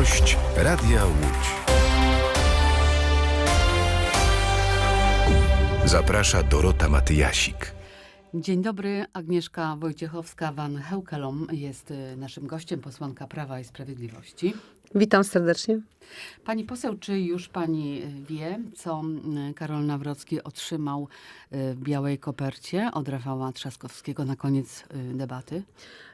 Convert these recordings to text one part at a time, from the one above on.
Gość Radia Łódź. Zaprasza Dorota Matyjasik. Dzień dobry, Agnieszka Wojciechowska-Van Heukelom jest y, naszym gościem, posłanka Prawa i Sprawiedliwości. Witam serdecznie. Pani poseł, czy już pani y, wie, co y, Karol Nawrocki otrzymał y, w białej kopercie od Rafała Trzaskowskiego na koniec debaty?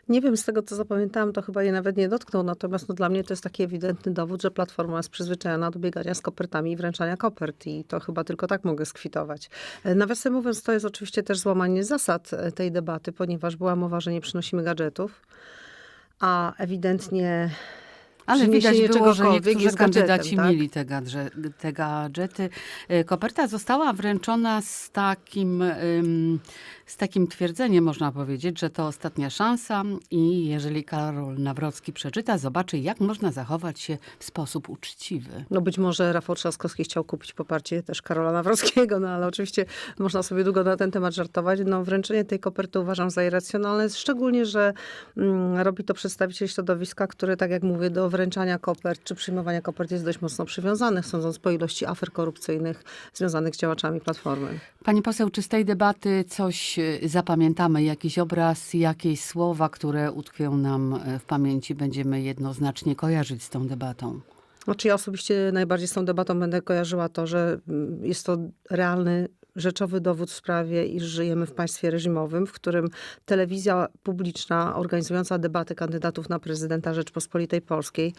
Nie wiem, z tego co zapamiętałam, to chyba je nawet nie dotknął, natomiast no, dla mnie to jest taki ewidentny dowód, że Platforma jest przyzwyczajona do biegania z kopertami i wręczania kopert i to chyba tylko tak mogę skwitować. E, Nawiasem mówiąc, to jest oczywiście też złamanie zasad e, tej debaty, ponieważ była mowa, że nie przynosimy gadżetów, a ewidentnie Ale widać było, że niektórzy kandydaci tak? mieli te, gadże, te gadżety. Y, Koperta została wręczona z takim, z takim twierdzeniem, można powiedzieć, że to ostatnia szansa i jeżeli Karol Nawrocki przeczyta, zobaczy, jak można zachować się w sposób uczciwy. No być może Rafał Trzaskowski chciał kupić poparcie też Karola Nawrockiego, no ale oczywiście można sobie długo na ten temat żartować. No wręczenie tej koperty uważam za irracjonalne, szczególnie, że mm, robi to przedstawiciel środowiska, który, tak jak mówię, do wręczania kopert czy przyjmowania kopert jest dość mocno przywiązany, sądząc po ilości afer korupcyjnych związanych z działaczami Platformy. Pani poseł, czy z tej debaty coś y, zapamiętamy? Jakiś obraz, jakieś słowa, które utkwią nam y, w pamięci, będziemy jednoznacznie kojarzyć z tą debatą? Znaczy ja osobiście najbardziej z tą debatą będę kojarzyła to, że mm, jest to realny, rzeczowy dowód w sprawie, iż żyjemy w państwie reżimowym, w którym telewizja publiczna organizująca debaty kandydatów na prezydenta Rzeczpospolitej Polskiej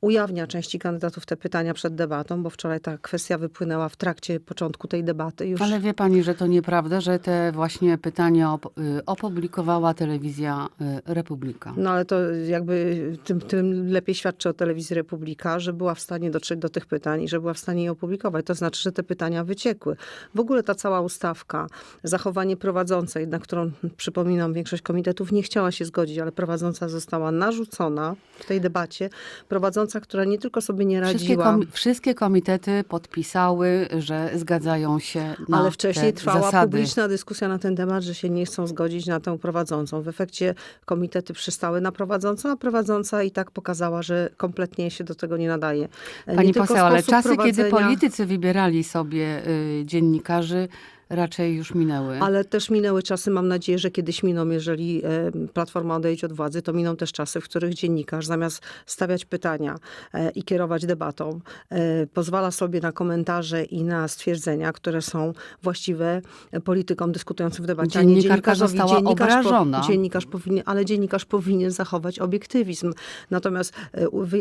ujawnia części kandydatów te pytania przed debatą, bo wczoraj ta kwestia wypłynęła w trakcie początku tej debaty. Już Ale wie pani, że to nieprawda, że te właśnie pytania op- y, opublikowała telewizja y, Republika. No ale to jakby tym, tym lepiej świadczy o telewizji Republika, że była w stanie dotrzeć do tych pytań i że była w stanie je opublikować. To znaczy, że te pytania wyciekły. W ogóle ta cała ustawka, zachowanie prowadzącej, na którą, przypominam, większość komitetów nie chciała się zgodzić, ale prowadząca została narzucona w tej debacie. Prowadząca, która nie tylko sobie nie Wszystkie, radziła... komi- wszystkie komitety podpisały, że zgadzają się na Ale wcześniej trwała zasady. publiczna dyskusja na ten temat, że się nie chcą zgodzić na tę prowadzącą. W efekcie komitety przystały na prowadzącą, a prowadząca i tak pokazała, że kompletnie się do tego nie nadaje. Pani nie poseł, ale czasy, kiedy prowadzenia- politycy wybierali sobie y, dziennikarzy, raczej już minęły. Ale też minęły czasy, mam nadzieję, że kiedyś miną, jeżeli e, Platforma odejdzie od władzy, to miną też czasy, w których dziennikarz zamiast stawiać pytania e, i kierować debatą, e, pozwala sobie na komentarze i na stwierdzenia, które są właściwe politykom dyskutującym w debacie. Dziennikarka została Dziennikarz obrażona. dziennikarz powinien, ale dziennikarz powinien zachować obiektywizm. Natomiast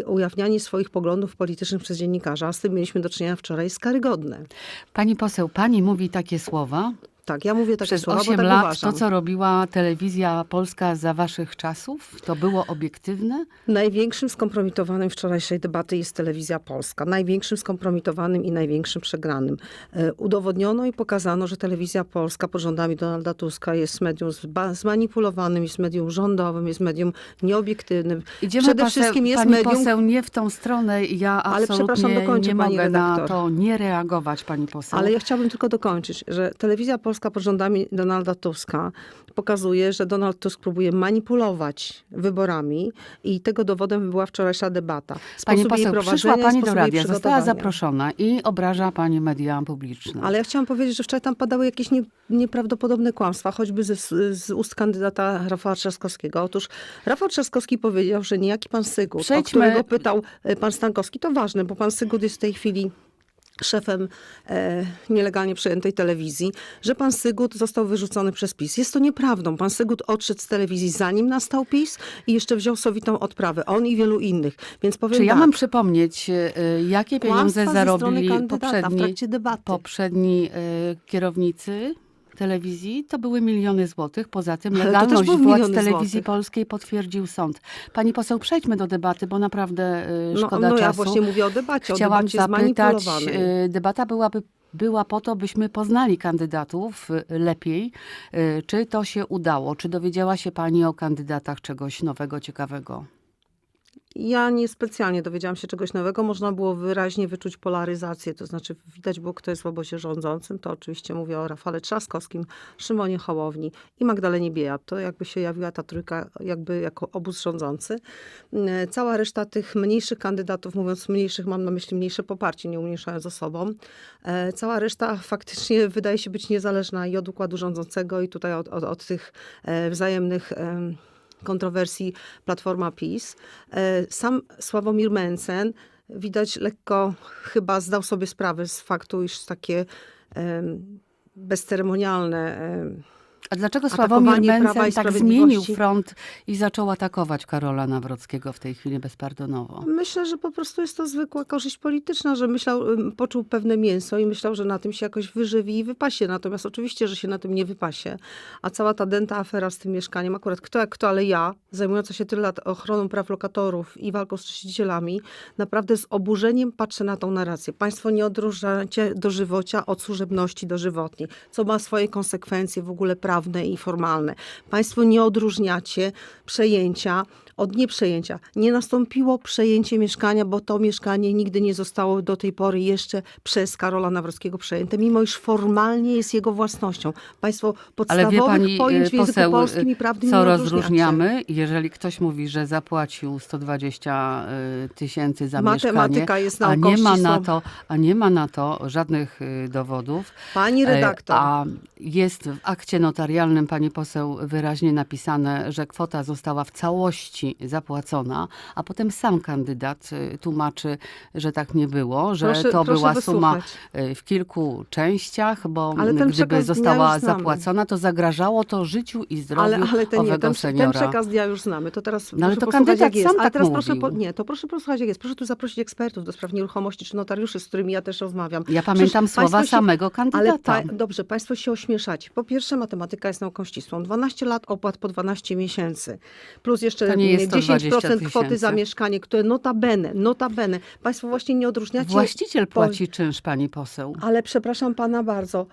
ujawnianie swoich poglądów politycznych przez dziennikarza, z tym mieliśmy do czynienia wczoraj, jest karygodne. Pani poseł, pani mówi takie słowa słowa. Tak, ja mówię takie Przez słowa, 8 bo tak lat uważam. to, co robiła telewizja polska za waszych czasów, to było obiektywne? Największym skompromitowanym wczorajszej debaty jest telewizja polska. Największym skompromitowanym i największym przegranym. E, Udowodniono i pokazano, że telewizja polska pod rządami Donalda Tuska jest medium zmanipulowanym, jest medium rządowym, jest medium nieobiektywnym. Idziemy Przede poseł, wszystkim jest pani medium... poseł nie w tą stronę. Ja Ale przepraszam, dokończę, nie pani mogę na redaktor. to nie reagować, pani poseł. Ale ja chciałabym tylko dokończyć, że telewizja polska pod rządami Donalda Tuska pokazuje, że Donald Tusk próbuje manipulować wyborami i tego dowodem była wczorajsza debata. Pani Sposób jej poseł, przyszła pani do radia, została zaproszona i obraża pani media publiczne. Ale ja chciałam powiedzieć, że wczoraj tam padały jakieś nie, nieprawdopodobne kłamstwa, choćby ze, z ust kandydata Rafała Trzaskowskiego. Otóż Rafał Trzaskowski powiedział, że niejaki pan Sygut, Przejdźmy- o którego pytał e, pan Stankowski, to ważne, bo pan Sygut jest w tej chwili szefem e, nielegalnie przejętej telewizji, że pan Sygut został wyrzucony przez PiS. Jest to nieprawdą. Pan Sygut odszedł z telewizji zanim nastał PiS i jeszcze wziął sowitą odprawę. On i wielu innych. Więc powiem Czy ja tak, mam przypomnieć, y, jakie pieniądze zarobili poprzedni, trakcie debaty. poprzedni y, kierownicy telewizji? To były miliony złotych. Poza tym legalność władz telewizji złotych. polskiej potwierdził sąd. Pani poseł, przejdźmy do debaty, bo naprawdę y, no, szkoda no ja czasu. właśnie mówię o debacie, Chciałam o debacie zapytać, y, debata byłaby była po to, byśmy poznali kandydatów y, lepiej. Czy to się udało? Czy dowiedziała się Pani o kandydatach czegoś nowego, ciekawego? Ja niespecjalnie dowiedziałam się czegoś nowego. Można było wyraźnie wyczuć polaryzację, to znaczy widać było, kto jest w obozie rządzącym. To oczywiście mówię o Rafale Trzaskowskim, Szymonie Hołowni i Magdalenie Biejat. To jakby się jawiła ta trójka jakby jako obóz rządzący. E, Cała reszta tych mniejszych kandydatów, mówiąc mniejszych, mam na myśli mniejsze poparcie, nie umniejszając osobą. E, Cała reszta faktycznie wydaje się być niezależna i od układu rządzącego i tutaj od, od, od tych e, wzajemnych em, kontrowersji Platforma PiS. E, Sam Sławomir Mencen widać lekko chyba zdał sobie sprawę z faktu, iż takie em, bezceremonialne em, A dlaczego Sławomir Mencen tak zmienił front i zaczął atakować Karola Nawrockiego w tej chwili bezpardonowo? Myślę, że po prostu jest to zwykła korzyść polityczna, że myślał, poczuł pewne mięso i myślał, że na tym się jakoś wyżywi i wypasie. Natomiast oczywiście, że się na tym nie wypasie. A cała ta dęta afera z tym mieszkaniem, akurat kto jak kto, ale ja, zajmująca się tyle lat ochroną praw lokatorów i walką z czcicielami, naprawdę z oburzeniem patrzę na tą narrację. Państwo nie odróżniacie dożywocia od służebności dożywotniej, co ma swoje konsekwencje w ogóle prawne i formalne. Państwo nie odróżniacie przejęcia od nieprzejęcia. Nie nastąpiło przejęcie mieszkania, bo to mieszkanie nigdy nie zostało do tej pory jeszcze przez Karola Nawrockiego przejęte, mimo iż formalnie jest jego własnością. Państwo podstawowych pani, pojęć y, w języku poseł, polskim i y, prawnym co rozróżniamy? Jeżeli ktoś mówi, że zapłacił 120 y, tysięcy za Matematyka mieszkanie, jest a nie ma na to, a nie ma na to żadnych y, dowodów. Pani redaktor, A jest w akcie notarialnym, pani poseł, wyraźnie napisane, że kwota została w całości zapłacona, a potem sam kandydat y, tłumaczy, że tak nie było, że Proszę- to proszę była suma wysłuchać. y, w kilku częściach, bo Ale ten gdyby została zapłacona, to zagrażało to życiu i zdrowiu ale, ale ten, nie, owego ten, ten seniora. przekaz dnia już znamy. To teraz No ale proszę to kandydat jak jest. sam Ale tak teraz proszę, mówił. po, nie, to proszę posłuchać, jak jest. Proszę tu zaprosić ekspertów do spraw nieruchomości czy notariuszy, z którymi ja też rozmawiam. Ja Przecież pamiętam słowa państwo się- samego Ale kandydata. pa, dobrze, państwo się ośmieszacie. Po pierwsze, matematyka jest nauką ścisłą. 12 lat opłat po 12 miesięcy. Plus jeszcze To nie jest to 10% 20 kwoty za mieszkanie, które notabene, notabene. Państwo właśnie nie odróżniacie... Właściciel płaci czynsz, pani poseł. Ale przepraszam pana bardzo,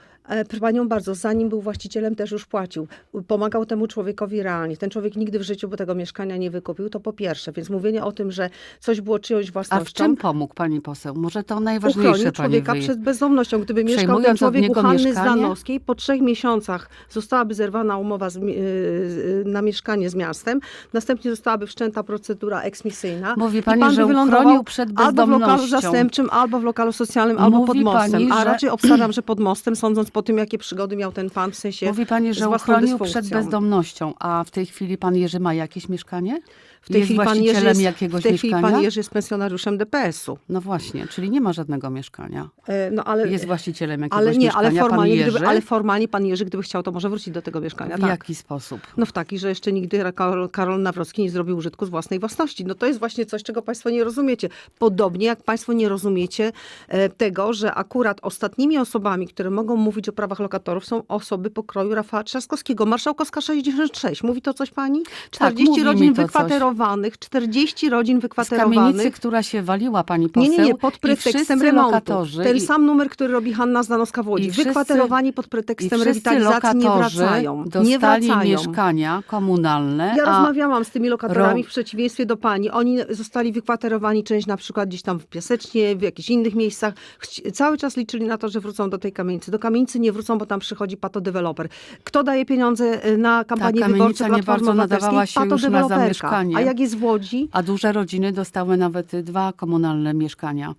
panią bardzo, zanim był właścicielem też już płacił. Pomagał temu człowiekowi realnie. Ten człowiek nigdy w życiu by tego mieszkania nie wykupił, to po pierwsze. Więc mówienie o tym, że coś było czyjąś A własnością... w czym pomógł pani poseł? Może to najważniejsze uchronił człowieka wyje- przed bezdomnością. Gdyby mieszkał ten człowiek u Hanny? Zdanowskiej, po trzech miesiącach zostałaby zerwana umowa z, mi- yy, na mieszkanie z miastem, następnie zostałaby wszczęta procedura eksmisyjna. Mówi pani, pan że uchronił przed Albo w lokalu bezdomnością. zastępczym, albo w lokalu socjalnym, albo pod Mówi mostem. pani, A raczej obstawiam, że pod mostem, sądząc po tym, jakie przygody miał ten pan, w sensie Mówi pani, że uchronił przed bezdomnością, a w tej chwili pan Jerzy ma jakieś mieszkanie? W tej jest chwili pan Jerzy jest, jakiegoś w tej chwili mieszkania? pan Jerzy jest pensjonariuszem DPS-u. No właśnie, czyli nie ma żadnego mieszkania. E, No, ale, Jest właścicielem jakiegoś ale nie, ale mieszkania pan formalnie, gdyby, ale formalnie pan Jerzy, gdyby chciał, to może wrócić do tego mieszkania. w tak. jaki sposób? No w taki, że jeszcze nigdy Karol, Karol Nawrocki nie zrobił użytku z własnej własności. No to jest właśnie coś, czego państwo nie rozumiecie. Podobnie jak państwo nie rozumiecie e, tego, że akurat ostatnimi osobami, które mogą mówić o prawach lokatorów są osoby pokroju Rafała Trzaskowskiego. Marszałkowska 66. Mówi to coś pani? 40 Tak, rodzin to coś. wykwaterowanych, 40 rodzin Z wykwaterowanych. kamienicy, która się waliła pani poseł Nie, nie, nie, pod pretekstem remontu. lokatorzy Ten i- sam numer, który robi Hanna Zdanowska w Łodzi. Wszyscy- Wykwaterowani pod pretekstem rewitalizacji nie wracają. Nie wracają. mieszkania komunalne, Ja rozmawiałam z tymi lokatorami ro- w przeciwieństwie do pani. Oni zostali wykwaterowani, część na przykład gdzieś tam w Piasecznie, w jakichś innych miejscach. Chci- Cały czas liczyli na to, że wrócą do tej kamienicy. Do kamienicy nie wrócą, bo tam przychodzi patodeweloper. Kto daje pieniądze y, na kampanię wyborczą nie Platformy nadawała się już na zamieszkanie. A jak jest w Łodzi? A duże rodziny dostały nawet dwa komunalne mieszkania.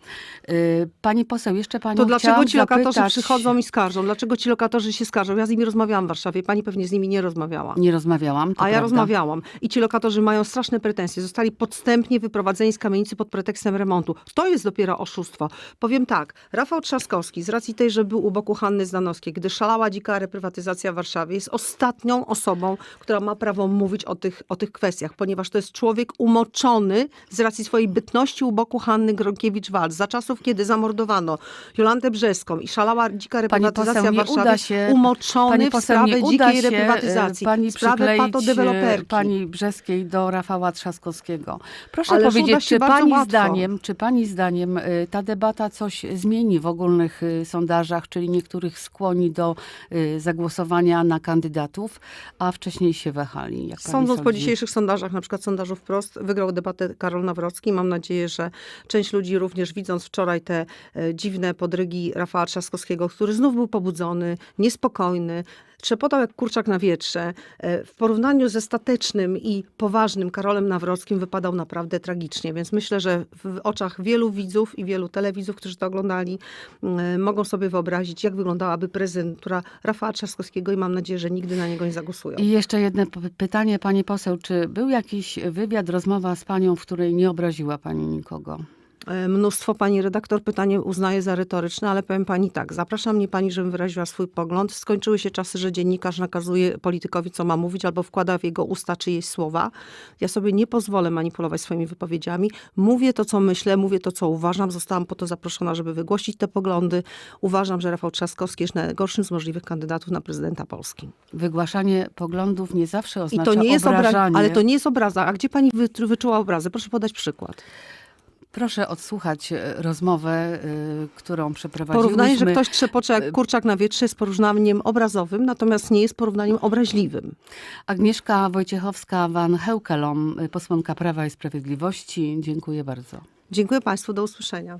Y, Pani poseł, jeszcze panią To dlaczego ci lokatorzy zapytać- przychodzą i skarżą? Dlaczego ci lokatorzy się skarżą? Ja z nimi rozmawiałam w Warszawie. Pani pewnie z nimi nie rozmawiała. Nie rozmawiałam, A ja prawda. rozmawiałam. I ci lokatorzy mają straszne pretensje. Zostali podstępnie wyprowadzeni z kamienicy pod pretekstem remontu. To jest dopiero oszustwo. Powiem tak, Rafał Trzaskowski, z racji tej, że był u boku Hanny Gdy szalała dzika reprywatyzacja w Warszawie, jest ostatnią osobą, która ma prawo mówić o tych, o tych kwestiach, ponieważ to jest człowiek umoczony z racji swojej bytności u boku Hanny Gronkiewicz-Waltz. Za czasów, kiedy zamordowano Jolantę Brzeską i szalała dzika Pani reprywatyzacja poseł, w Warszawie, się, umoczony pani w poseł, nie sprawę dzikiej się, reprywatyzacji, e, pani w sprawę przykleić, e, patodeweloperki. pani Brzeskiej do Rafała Trzaskowskiego. Proszę powiedzieć, czy pani zdaniem, czy pani zdaniem y, ta debata coś zmieni w ogólnych sondażach, czyli niektórych skłoni do y, zagłosowania na kandydatów, a wcześniej się wahali. Jak Sądząc po dzisiejszych sondażach, na przykład sondażu wprost, wygrał debatę Karol Nawrocki. Mam nadzieję, że część ludzi również widząc wczoraj te e, dziwne podrygi Rafała Trzaskowskiego, który znów był pobudzony, niespokojny, trzepotał jak kurczak na wietrze, e, w porównaniu ze statecznym i poważnym Karolem Nawrockim wypadał naprawdę tragicznie. Więc myślę, że w oczach wielu widzów i wielu telewidzów, którzy to oglądali, e, mogą sobie wyobrazić, jak wyglądałaby prezentura Rafała Trzaskowskiego i mam nadzieję, że nigdy na niego nie zagłosują. I jeszcze jedno pytanie, pani poseł. Czy był jakiś wywiad, rozmowa z panią, w której nie obraziła pani nikogo? E, Mnóstwo pani redaktor pytanie uznaje za retoryczne, ale powiem pani tak. Zapraszam mnie pani, żebym wyraziła swój pogląd. Skończyły się czasy, że dziennikarz nakazuje politykowi, co ma mówić, albo wkłada w jego usta czyjeś słowa. Ja sobie nie pozwolę manipulować swoimi wypowiedziami. Mówię to, co myślę, mówię to, co uważam. Zostałam po to zaproszona, żeby wygłosić te poglądy. Uważam, że Rafał Trzaskowski jest najgorszym z możliwych kandydatów na prezydenta Polski. Wygłaszanie poglądów nie zawsze I oznacza to nie jest obra- obrażanie. ale to nie jest obraza. A gdzie pani wy- wyczuła obrazy? Proszę podać przykład. Proszę odsłuchać e, rozmowę, y, którą przeprowadziłyśmy. Porównanie, że ktoś trzepocze jak kurczak na wietrze jest porównaniem obrazowym, natomiast nie jest porównaniem obraźliwym. Agnieszka Wojciechowska-Van Heukelom, y, posłanka Prawa i Sprawiedliwości. Dziękuję bardzo. Dziękuję Państwu, do usłyszenia.